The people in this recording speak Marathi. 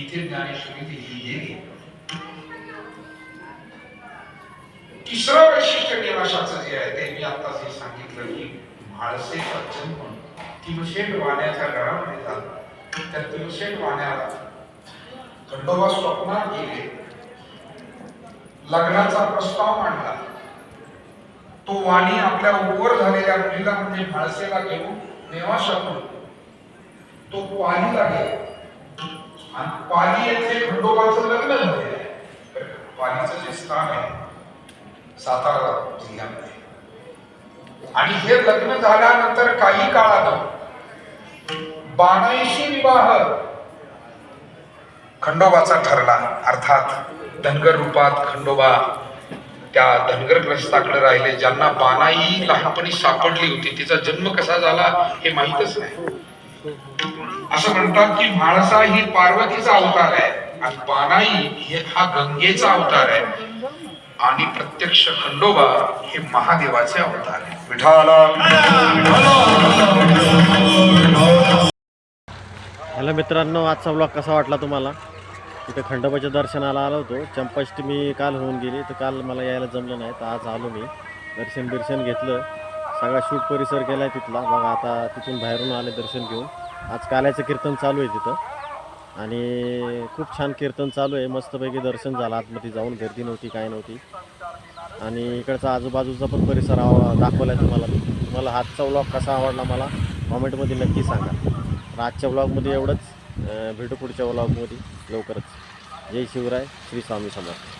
इथे ज्ञानेश्वरी दिली तिसरं वैशिष्ट्य निवासाचं जे आहे ते मी आता जे सांगितलं की म्हाळसेचा जन्म तिमशेट वाण्याच्या घरामध्ये झाला त्या तिमशेट वाण्याला खंडोबा स्वप्नात गेले. लग्नाचा प्रस्ताव मांडला. तो वाणी आपल्या उपर झालेल्या मुलीला म्हणजे म्हाळसेला घेऊन नेवा शकून तो पालीला गेला. आणि पाली येथे खंडोबाचं लग्न झालेलं आहे. पालीचं जे स्थान आहे सातारा जिल्ह्यामध्ये. आणि हे लग्न झाल्यानंतर काही काळानं बाणाईशी विवाह खंडोबाचा ठरला. अर्थात धनगर रूपात खंडोबा त्या धनगरग्रस्ताकडे राहिले. ज्यांना बानाई लहानपणी सापडली होती. तिचा जन्म कसा झाला हे माहीतच नाही. असं म्हणतात की म्हाळसा ही पार्वतीचा अवतार आहे आणि बानाई हे हा गंगेचा अवतार आहे. आणि प्रत्यक्ष खंडोबा हे महादेवाचे अवतार आहे. विठाला हॅलो मित्रांनो आजचा ब्लॉग कसा वाटला तुम्हाला? तिथे खंडोबाच्या दर्शनाला आलो होतो. चंपाष्टमी काल होऊन गेली तर काल मला यायला जमलं नाही तर आज आलो मी. दर्शन बिर्शन घेतलं. सगळा शूट परिसर केला आहे तिथला. बघा आता तिथून बाहेरून आले दर्शन घेऊन. आज काल्याचं कीर्तन चालू आहे तिथं. आणि खूप छान कीर्तन चालू आहे. मस्तपैकी दर्शन झालं. आतमध्ये जाऊन गर्दी नव्हती काय नव्हती. आणि इकडचा आजूबाजूचा पण परिसर आव- दाखवला आहे तुम्हाला तुम्हाला हातचा व्लॉग कसा आवडला मला कॉमेंटमध्ये नक्की सांगा. तर आजच्या व्लॉगमध्ये एवढंच. भेटू पुढच्या व्लॉगमध्ये लवकरच. जय शिवराय श्री स्वामी समर्थ.